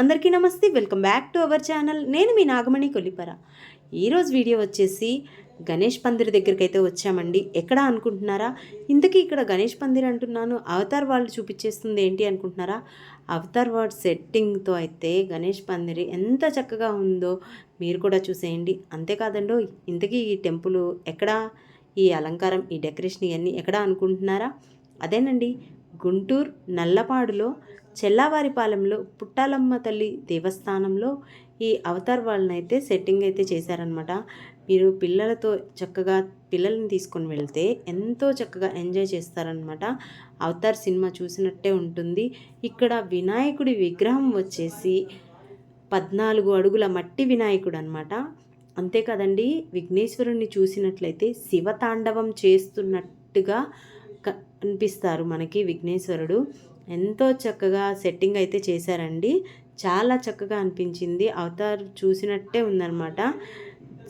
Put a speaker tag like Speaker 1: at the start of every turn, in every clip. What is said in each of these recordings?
Speaker 1: అందరికీ నమస్తే welcome back to our channel. నేను మీ నాగమణి కొల్లిపర. ఈరోజు వీడియో వచ్చేసి గణేష్ పందిరి దగ్గరికి అయితే వచ్చామండి. ఎక్కడ అనుకుంటున్నారా? ఇంతకీ ఇక్కడ గణేష్ పందిర్ అంటున్నాను. అవతార్ వాళ్ళు చూపించేస్తుంది ఏంటి అనుకుంటున్నారా? అవతార్ వార్డ్ సెట్టింగ్తో అయితే గణేష్ పందిరి ఎంత చక్కగా ఉందో మీరు కూడా చూసేయండి. అంతేకాదండో ఇంతకీ ఈ టెంపుల్ ఎక్కడ? ఈ అలంకారం ఈ డెకరేషన్ ఇవన్నీ ఎక్కడ అనుకుంటున్నారా? అదేనండి గుంటూరు నల్లపాడులో చెల్లావారిపాలెంలో పుట్టాలమ్మ తల్లి దేవస్థానంలో ఈ అవతార్ వాళ్ళని అయితే సెట్టింగ్ అయితే చేశారనమాట మీరు పిల్లలతో చక్కగా పిల్లల్ని తీసుకొని వెళ్తే ఎంతో చక్కగా ఎంజాయ్ చేస్తారనమాట అవతార్ సినిమా చూసినట్టే ఉంటుంది. ఇక్కడ వినాయకుడి విగ్రహం వచ్చేసి పద్నాలుగు అడుగుల మట్టి వినాయకుడు అనమాట అంతేకాదండి విఘ్నేశ్వరుణ్ణి చూసినట్లయితే శివతాండవం చేస్తున్నట్టుగా కనిపిస్తారు మనకి విఘ్నేశ్వరుడు. ఎంతో చక్కగా సెట్టింగ్ అయితే చేశారండి. చాలా చక్కగా అనిపించింది. అవతార్ చూసినట్టే ఉందన్నమాట.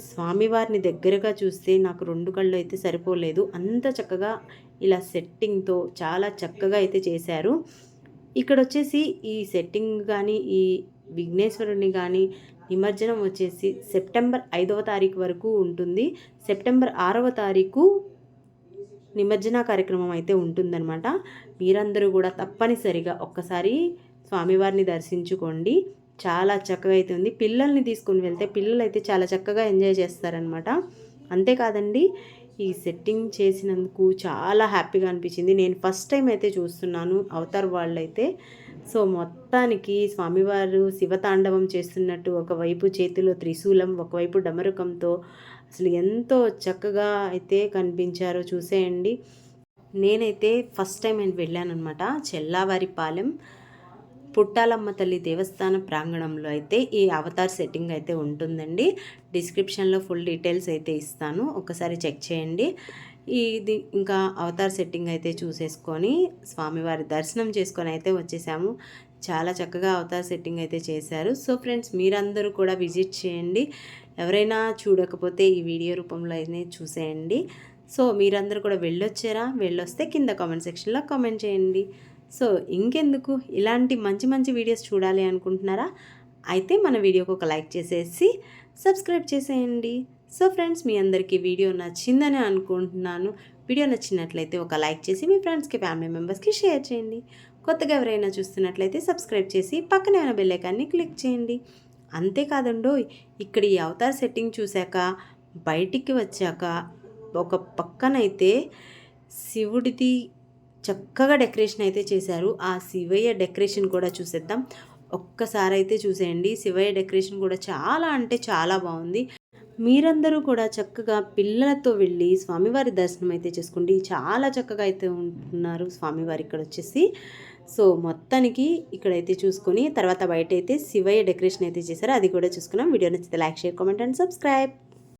Speaker 1: స్వామివారిని దగ్గరగా చూస్తే నాకు రెండు కళ్ళు అయితే సరిపోలేదు. అంత చక్కగా ఇలా సెట్టింగ్తో చాలా చక్కగా అయితే చేశారు. ఇక్కడ వచ్చేసి ఈ సెట్టింగ్ కానీ ఈ విఘ్నేశ్వరుని కానీ నిమజ్జనం వచ్చేసి సెప్టెంబర్ ఐదవ తారీఖు వరకు ఉంటుంది. సెప్టెంబర్ ఆరవ తారీఖు నిమజ్జన కార్యక్రమం అయితే ఉంటుందన్నమాట. మీరందరూ కూడా తప్పనిసరిగా ఒక్కసారి స్వామివారిని దర్శించుకోండి. చాలా చక్కగా అయితే ఉంది పిల్లల్ని తీసుకుని వెళ్తే పిల్లలు అయితే చాలా చక్కగా ఎంజాయ్ చేస్తారనమాట అంతేకాదండి ఈ సెట్టింగ్ చేసినందుకు చాలా హ్యాపీగా అనిపించింది. నేను ఫస్ట్ టైం అయితే చూస్తున్నాను అవతార్ వాళ్ళు అయితే సో మొత్తానికి స్వామివారు శివతాండవం చేస్తున్నట్టు ఒకవైపు చేతిలో త్రిశూలం ఒకవైపు డమరుకంతో అసలు ఎంతో చక్కగా అయితే కనిపించారో చూసేయండి. నేనైతే ఫస్ట్ టైం నేను వెళ్ళాను అనమాట చెల్లావారిపాలెం. పుట్టాలమ్మ తల్లి దేవస్థాన ప్రాంగణంలో అయితే ఈ అవతార్ సెట్టింగ్ అయితే ఉంటుందండి. డిస్క్రిప్షన్లో ఫుల్ డీటెయిల్స్ అయితే ఇస్తాను. ఒకసారి చెక్ చేయండి. ఇది ఇంకా అవతార్ సెట్టింగ్ అయితే చూసేసుకొని స్వామివారి దర్శనం చేసుకొని అయితే వచ్చేసాము. చాలా చక్కగా అవతార్ సెట్టింగ్ అయితే చేశారు. సో ఫ్రెండ్స్ మీరందరూ కూడా విజిట్ చేయండి. ఎవరైనా చూడకపోతే ఈ వీడియో రూపంలో అయితే చూసేయండి. సో మీరందరూ కూడా వెళ్ళొచ్చారా? వెళ్ళొస్తే కింద కామెంట్ సెక్షన్లో కామెంట్ చేయండి. సో ఇంకెందుకు? ఇలాంటి మంచి మంచి వీడియోస్ చూడాలి అనుకుంటున్నారా? అయితే మన వీడియోకి ఒక లైక్ చేసేసి సబ్స్క్రైబ్ చేసేయండి. సో ఫ్రెండ్స్ మీ అందరికీ వీడియో నచ్చిందని అనుకుంటున్నాను. వీడియో నచ్చినట్లయితే ఒక లైక్ చేసి మీ ఫ్రెండ్స్కి ఫ్యామిలీ మెంబర్స్కి షేర్ చేయండి. కొత్తగా ఎవరైనా చూస్తున్నట్లయితే సబ్స్క్రైబ్ చేసి పక్కనే ఉన్న బెల్లైకాన్ని క్లిక్ చేయండి. అంతేకాదండో ఇక్కడ ఈ అవతార్ సెట్టింగ్ చూశాక బయటికి వచ్చాక ఒక పక్కనైతే శివుడిది చక్కగా డెకరేషన్ అయితే చేశారు. ఆ శివయ్య డెకరేషన్ కూడా చూసేద్దాం. ఒక్కసారి అయితే చూసేయండి. శివయ్య డెకరేషన్ కూడా చాలా అంటే చాలా బాగుంది. మీరందరూ కూడా చక్కగా పిల్లలతో వెళ్ళి స్వామివారి దర్శనం అయితే చేసుకోండి. చాలా చక్కగా అయితే ఉంటున్నారు స్వామివారి ఇక్కడ వచ్చేసి. సో మొత్తానికి ఇక్కడైతే చూసుకొని తర్వాత బయట అయితే శివయ్య డెకరేషన్ అయితే చేశారు. అది కూడా చూసుకున్నాం. వీడియో నచ్చితే like share comment and subscribe.